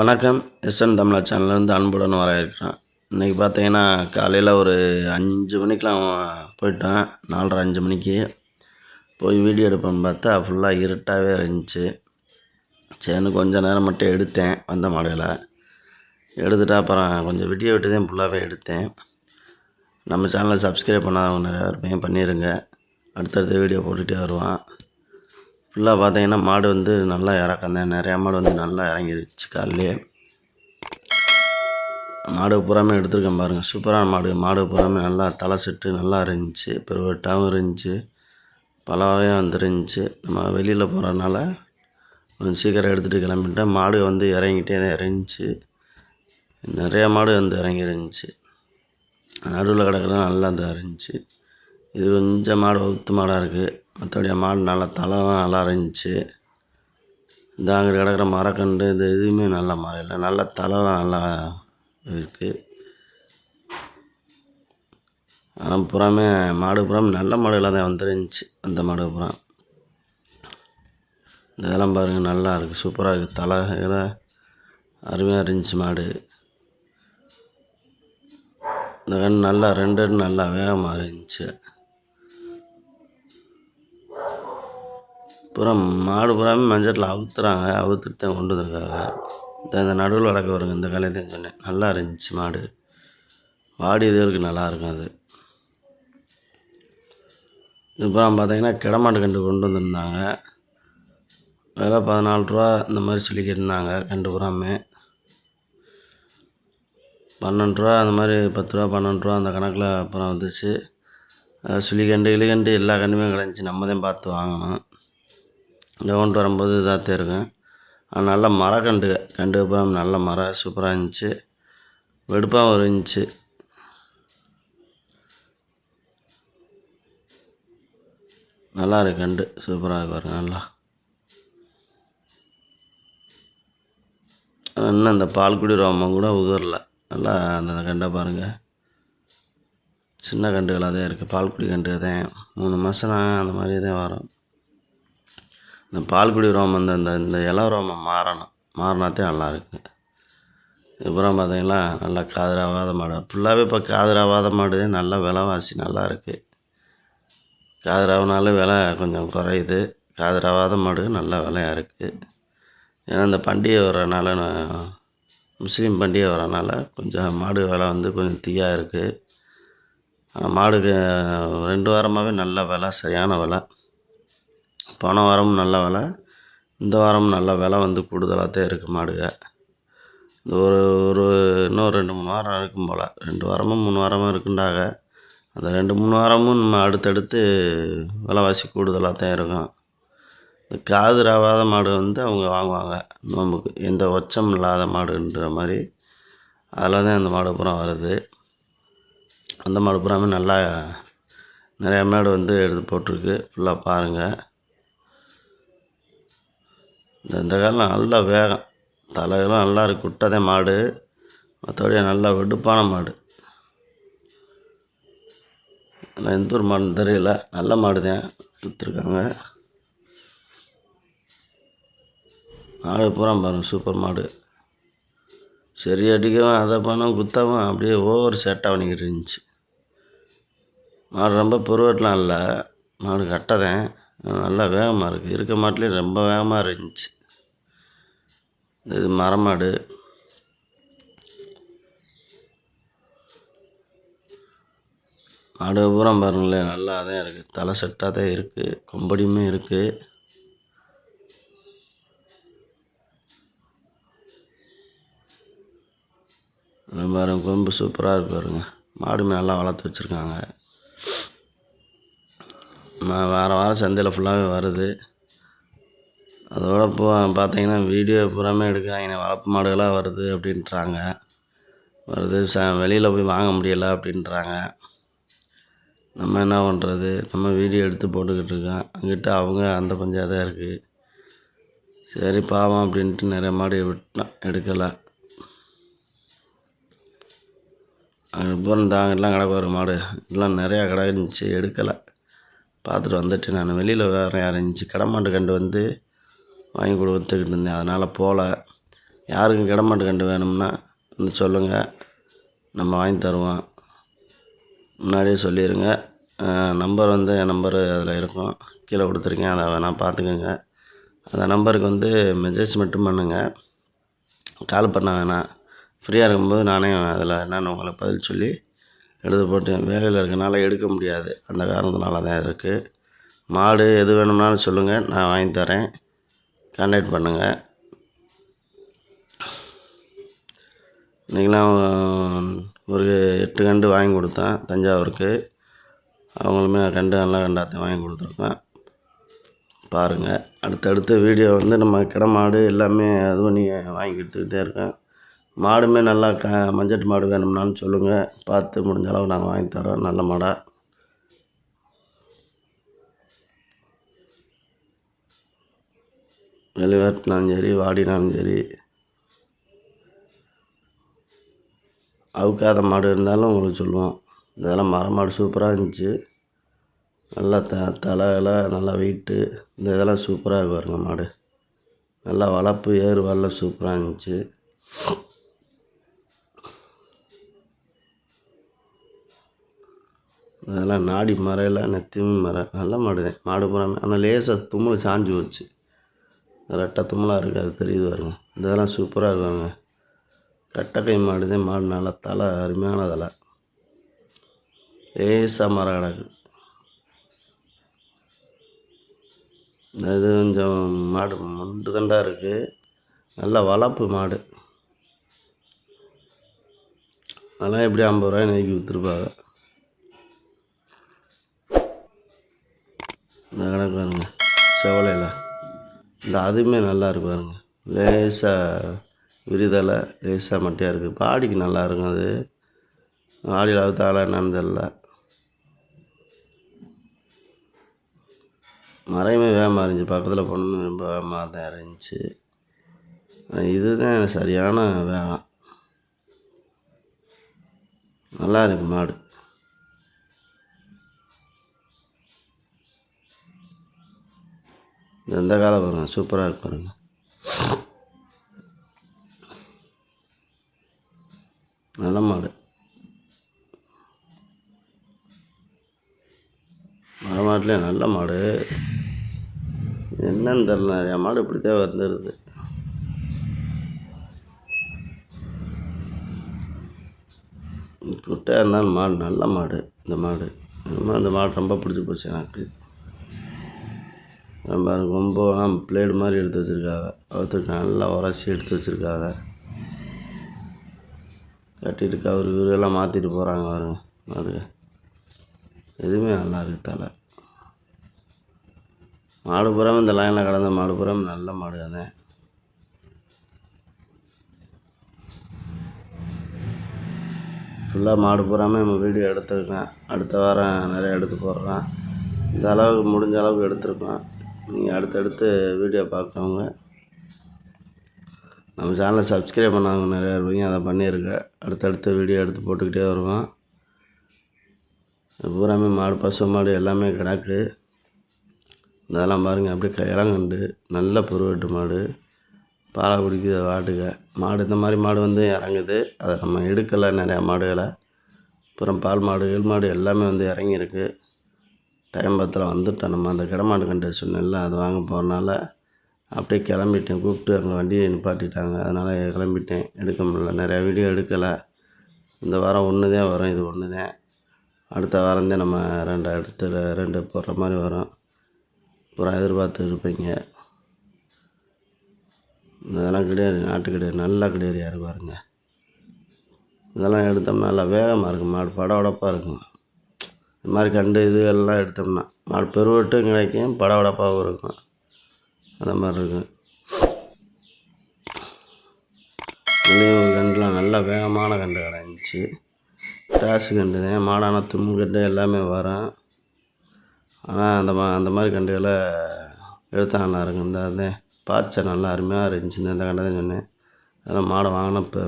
வணக்கம். எஸ்என் தமிழா சேனல்லேருந்து அன்புடன் வர இருக்கிறேன் இன்றைக்கி பார்த்தீங்கன்னா காலையில் ஒரு அஞ்சு மணிக்கெலாம் போயிட்டேன். நாலரை அஞ்சு மணிக்கு போய் வீடியோ எடுப்பேன்னு பார்த்தா ஃபுல்லாக இருட்டாகவே இருந்துச்சு. சரின்னு கொஞ்ச நேரம் மட்டும் எடுத்தேன் வந்த மாடையில். எடுத்துகிட்டு அப்புறம் கொஞ்சம் வீடியோ விட்டு ஃபுல்லாகவே எடுத்தேன். நம்ம சேனலை சப்ஸ்கிரைப் பண்ணாதவங்க நிறையா இருப்பேன் பண்ணிடுங்க அடுத்தடுத்த வீடியோ போட்டுகிட்டே வருவான் ஃபுல்லாக பார்த்தீங்கன்னா மாடு வந்து நல்லா இறக்கந்தேன் நிறையா மாடு வந்து நல்லா இறங்கிருச்சு காலையிலே மாடு பூராமே எடுத்துருக்கேன் பாருங்கள் சூப்பரான மாடு. மாடு பூராமே நல்லா தலை செட்டு நல்லா இருந்துச்சு. பெருவட்டாகவும் இருந்துச்சு. பலவாயும் வந்துருந்துச்சு. நம்ம வெளியில் போகிறனால கொஞ்சம் சீக்கிரம் எடுத்துகிட்டு கிளம்பிட்டேன். மாடு வந்து இறங்கிட்டே தான் இறங்கிச்சு நிறையா மாடு வந்து இறங்கி இருந்துச்சு. நடுவில் கிடக்குறது நல்லா தான் இருந்துச்சு. இது கொஞ்சம் மாடு ஒத்து மாடாக இருக்குது மற்றபடி மாடு நல்லா தலைலாம் நல்லா இருந்துச்சு. இந்த அங்கே கிடக்கிற மரக்கண்டு இது எதுவுமே நல்ல மரம் இல்லை. நல்ல தலைலாம் நல்லா இருக்குது ஆனால் புறாமே மாடு புறம் நல்ல மாடுகளாக தான் வந்துருந்துச்சு அந்த மாடு புறா இந்த இதெல்லாம் பாருங்கள் நல்லா இருக்குது சூப்பராக இருக்குது தலை இதெல்லாம் அருமையாக இருந்துச்சு மாடு. இந்த கண் நல்லா ரெண்டு நல்லா வேகமாக இருந்துச்சு. புறம் மாடு புறாமே மஞ்சட்டில் அவுத்துறாங்க அவுத்துட்டு தான் கொண்டு வந்திருக்காங்க. இந்த இந்த நடுவில் வளர்க்க வருங்க இந்த காலையில் தான் சொன்னேன். நல்லா இருந்துச்சு மாடு. வாடி இதுகளுக்கு நல்லா இருக்கும் அது. இதுப்புறம் பார்த்தீங்கன்னா கிடமாட்டு கண்டு கொண்டு வந்திருந்தாங்க. விலை பதினாலு ரூபா இந்த மாதிரி சொல்லிக்கிருந்தாங்க இருந்தாங்க கண்டு புறாமே. பன்னெண்டு ரூபா அந்த மாதிரி பத்து ரூபா பன்னெண்டு ரூபா அந்த கணக்கில் அப்புறம் வந்துச்சு. சுழிகண்டு இழுகண்டு எல்லா கண்டுமே கிடந்துச்சு. நம்ம தான் பார்த்து வாங்கணும். இங்கே கொண்டு வரும்போது இதாக இருக்கும். நல்ல மரக்கண்டு கண்டு அப்புறம் நல்ல மரம் சூப்பராக இருந்துச்சு. வெடுப்பாகவும் இருந்துச்சு நல்லா இருக்கு கண்டு சூப்பராக இருக்கு பாருங்க நல்லா. இன்னும் இந்த பால்குடி ரோமம் கூட உதிரல நல்லா அந்த கண்டை பாருங்கள் சின்ன கண்டுகளாக தான் இருக்குது பால்குடி கண்டு தான் மூணு மாதம் அந்த மாதிரி தான் வரும். இந்த பால்குடி ரோமம் இந்த இந்த இந்த இலை ரோமம் மாறணும். மாறினாத்தே நல்லாயிருக்கு. அப்புறம் பார்த்தீங்களா நல்லா காதராவாத மாடு. ஃபுல்லாகவே இப்போ காதராவாத மாடு. நல்ல விலைவாசி நல்லா இருக்குது காதராவனாலும் விலை கொஞ்சம் குறையுது. காதராவாத மாடு நல்ல விலையாக இருக்குது ஏன்னா இந்த பண்டிகை வர்றனால முஸ்லீம் பண்டிகை வரனால கொஞ்சம் மாடு விலை வந்து கொஞ்சம் தீயாக இருக்குது மாடுக்கு ரெண்டு வாரமாகவே நல்ல விலை சரியான விலை. போன வாரமும் நல்ல விலை. இந்த வாரமும் நல்ல விலை வந்து கூடுதலாக தான் இருக்குது மாடுக. இந்த ஒரு ஒரு இன்னும் ரெண்டு மூணு வாரம் இருக்கும் போல். ரெண்டு வாரமும் மூணு வாரமும் இருக்குண்டாக அந்த ரெண்டு மூணு வாரமும் நம்ம அடுத்தடுத்து விலைவாசி கூடுதலாக தான் இருக்கும். இந்த காது ராவாத மாடு வந்து அவங்க வாங்குவாங்க. நோம்புக்கு எந்த ஒச்சம் இல்லாத மாடுன்ற மாதிரி. அதில் தான் அந்த மாடு புறம் வருது. அந்த மாடு பூராமே நல்லா நிறையா மாடு வந்து எடுத்து போட்டிருக்கு. ஃபுல்லாக பாருங்கள் இந்த இந்த காலம் நல்லா வேகம். தலையெல்லாம் நல்லா இருக்கு. குட்டதே மாடு. மற்றபடி நல்லா வெடுப்பான மாடு. ஆனால் எந்த ஒரு மாடுன்னு தெரியல. நல்ல மாடு தான் விற்றுருக்காங்க மாடு பூரா பாருங்கள் சூப்பர் மாடு. சரி அடிக்கவும் அதை பண்ணவும் குத்தவும் அப்படியே ஓவர் செட்டாக பண்ணிக்கிட்டு இருந்துச்சு. மாடு ரொம்ப பொருவட்டலாம் இல்லை. மாடு கட்டதேன். நல்லா வேகமாக இருக்குது இருக்க மாட்டிலே ரொம்ப வேகமாக இருந்துச்சு. இது மரமாடு. மாடு பூரா பாருங்களேன் நல்லா தான் இருக்குது தலை செட்டாக தான் இருக்குது கொம்படியுமே இருக்குது பாருங்க கொம்பு சூப்பராக இருக்கு பாருங்க. மாடுமே நல்லா வளர்த்து வச்சுருக்காங்க. வாரம் வாரம் சந்தையில் ஃபுல்லாகவே வருது. அதோட இப்போ பார்த்தீங்கன்னா வீடியோ பூராமே எடுக்கிறாங்க வளர்ப்பு மாடுகளாக வருது அப்படின்றாங்க. வருது ச வெளியில் போய் வாங்க முடியலை அப்படின்றாங்க. நம்ம என்ன பண்ணுறது நம்ம வீடியோ எடுத்து போட்டுக்கிட்டு இருக்கோம். அங்கிட்ட அவங்க அந்த பஞ்சாயத்து தான் இருக்குது சரி பாவம் அப்படின்ட்டு நிறைய மாடு விட்டோம் எடுக்கலை. அதுக்கப்புறம் இந்த அங்கெல்லாம் கிடக்கு ஒரு மாடு. எல்லாம் நிறையா கடை எடுக்கலை. பார்த்துட்டு வந்துட்டு நான் வெளியில் வேறு யாரும் இருந்துச்சு. கடமாட்டு கண்டு வந்து வாங்கி கொடுத்துக்கிட்டு இருந்தேன். அதனால் போகல யாருக்கும் கிடமாட்டு கண்டு வேணும்னா வந்து சொல்லுங்கள் நம்ம வாங்கி தருவோம். முன்னாடியே சொல்லிடுங்க நம்பர் வந்து என் நம்பரு அதில் இருக்கும். கீழே கொடுத்துருக்கேன். அதை வேணால் பார்த்துக்கோங்க. அந்த நம்பருக்கு வந்து மெசேஜ் மட்டும் பண்ணுங்கள் கால் பண்ண வேணாம். ஃப்ரீயாக இருக்கும்போது நானே அதில் என்னென்னு உங்களுக்கு பதில் சொல்லி எடுத்து போட்டு வேலையில் இருக்கனால எடுக்க முடியாது. அந்த காரணத்தினால தான் இருக்குது மாடு எது வேணும்னாலும் சொல்லுங்கள் நான் வாங்கி தரேன். கான்டாக்ட் பண்ணுங்கள் இன்றைக்கெலாம் ஒரு எட்டு கண்டு வாங்கி கொடுத்தேன் தஞ்சாவூருக்கு. அவங்களுமே கண்டு நல்லா கண்டாத்தையும் வாங்கி கொடுத்துருக்கேன். பாருங்கள் அடுத்தடுத்த வீடியோ வந்து நம்ம கிடமாடு எல்லாமே அதுவும் நீங்கள் வாங்கி கொடுத்துக்கிட்டே இருக்கேன். மாடுமே நல்லா க மஞ்சட்டு மாடு வேணும்னாலும் சொல்லுங்கள் பார்த்து முடிஞ்ச அளவு நாங்கள் வாங்கி தரோம். நல்ல மாடாக வெளிவரத்துனாலும் சரி வாடினாலும் சரி. அவுக்காத மாடு இருந்தாலும் உங்களுக்கு சொல்லுவோம். இதெல்லாம் மர மாடு சூப்பராக இருந்துச்சு. நல்லா த தலையெல்லாம் நல்லா வெயிட்டு இந்த இதெல்லாம் சூப்பராக இருக்கும் மாடு. நல்லா வளர்ப்பு ஏறு வரல சூப்பராக இருந்துச்சு. அதெல்லாம் நாடி மறையில் நெத்தியும் மர நல்ல மாடு தான் மாடு பூராமே ஆனால் லேசாக தும்மல் சாஞ்சு போச்சு. ரெட்டை தும்மலாக இருக்குது அது தெரியுது பாருங்க. இதெல்லாம் சூப்பராக இருக்காங்க. ரெட்டை மாடு தான் மாடு நல்லா தலை அருமையான தலை. லேசாக மரம் கிடக்கு. இது கொஞ்சம் மாடு முண்டு கண்டாக இருக்குது நல்லா வளர்ப்பு மாடு. அதெல்லாம் எப்படி ஐம்பது ரூபாய் நெய்க்கு விற்றுருப்பாங்க இந்த கணக்கு பாருங்க. செவலையில். இந்த அதுவுமே நல்லா இருக்கு பாருங்க. லேசாக விரிதலை லேசாக மட்டையாக இருக்குது பாடிக்கு நல்லா இருக்கும் அது. ஆடியில் அவுத்தாலாம் என்னன்னு தெரில மறையுமே வேகமாக இருந்துச்சு. பக்கத்தில் பொண்ணு ரொம்ப வேகமாக தான் இருந்துச்சு இதுதான் எனக்கு சரியான வேகம். நல்லா இருக்கு மாடு. இந்த காலம் பாருங்கள் சூப்பராக இருக்கு பாருங்கள் நல்ல மாடு. மரமாட்டிலே நல்ல மாடு. என்னன்னு தெரில நிறையா மாடு இப்படித்தான் வந்துடுது குட்டையாக இருந்தாலும் மாடு நல்ல மாடு இந்த மாடு. என்னமோ அந்த மாடு ரொம்ப பிடிச்சி போச்சு எனக்கு. ரொம்ப கொம்பெல்லாம் பிளேடு மாதிரி எடுத்து வச்சுருக்காங்க. அவத்துக்கு நல்லா உரசி எடுத்து வச்சுருக்காங்க. கட்டிட்டு கவுரு இவரெல்லாம் மாற்றிட்டு போகிறாங்க பாருங்க. மாடு எதுவுமே நல்லா இருக்குது தலை. மாடு புறாமல் இந்த லைனில் கடந்த மாடு புறாமல் நல்ல மாடு தானே. ஃபுல்லாக மாடு பூராமே நம்ம வீடியோ எடுத்துருக்கேன். அடுத்த வாரம் நிறைய எடுத்து போடுறேன். இந்த அளவுக்கு முடிஞ்ச அளவுக்கு எடுத்திருக்கோம். நீங்கள் அடுத்தடுத்து வீடியோ பார்க்குறவங்க நம்ம சேனலை சப்ஸ்கிரைப் பண்ணாங்க நிறையா இருப்பீங்க அதை பண்ணியிருக்க அடுத்தடுத்த வீடியோ எடுத்து போட்டுக்கிட்டே வருவோம். பூராமே மாடு பசு மாடு எல்லாமே கிடக்கு. இதெல்லாம் பாருங்கள் அப்படியே கையலங்கண்டு நல்ல புருவெட்டு மாடு. பாலை குடிக்குது வாட்டுக்க. மாடு இந்த மாதிரி மாடு வந்து இறங்குது. அதை நம்ம எடுக்கலை நிறையா மாடுகளை. அப்புறம் பால் மாடு எல் மாடு எல்லாமே வந்து இறங்கியிருக்கு. டைம் பத்தில் வந்துட்டோம். நம்ம அந்த கிடமாட்டு கண்டு சொன்னேன்ல அது வாங்க போகிறனால அப்படியே கிளம்பிட்டேன். கூப்பிட்டு அங்கே வண்டியை நிப்பாட்டிட்டாங்க. அதனால் கிளம்பிட்டேன். எடுக்க முடியல. நிறையா வீடியோ எடுக்கலை. இந்த வாரம் ஒன்று தான் வரும். இது ஒன்று தான் அடுத்த வாரம் தான் நம்ம ரெண்டு அடுத்து ரெண்டு போடுற மாதிரி வரும். அப்புறம் எதிர்பார்த்து இருப்பீங்க. இதெல்லாம் கிடையாது. நாட்டு கிடையாது. நல்லா கிடையாது. யாரு பாருங்க. இதெல்லாம் எடுத்தோம்னா நல்லா வேகமாக இருக்கும். மாடு படபடப்பாக இருக்கும். இந்த மாதிரி கண்டு இது எல்லாம் எடுத்தோம்னா மாடு பெருவட்டும் கிடைக்கும் படபடப்பாகவும் இருக்கும். அந்த மாதிரி இருக்கும். இதுலேயும் ஒரு கண்டுலாம் நல்ல வேகமான கண்டு கிடந்துச்சு கிராஸ் கண்டு தான் மாடான தும்பு கண்டு எல்லாமே வரும். ஆனால் அந்த மா அந்த மாதிரி கண்டுகளை எடுத்தால் நல்லா இருக்கும் இந்த அதே பாய்ச்சல் நல்லா அருமையாக இருந்துச்சு. இந்த கண்டதை சொன்னேன். அதெல்லாம் மாடை வாங்கின இப்போ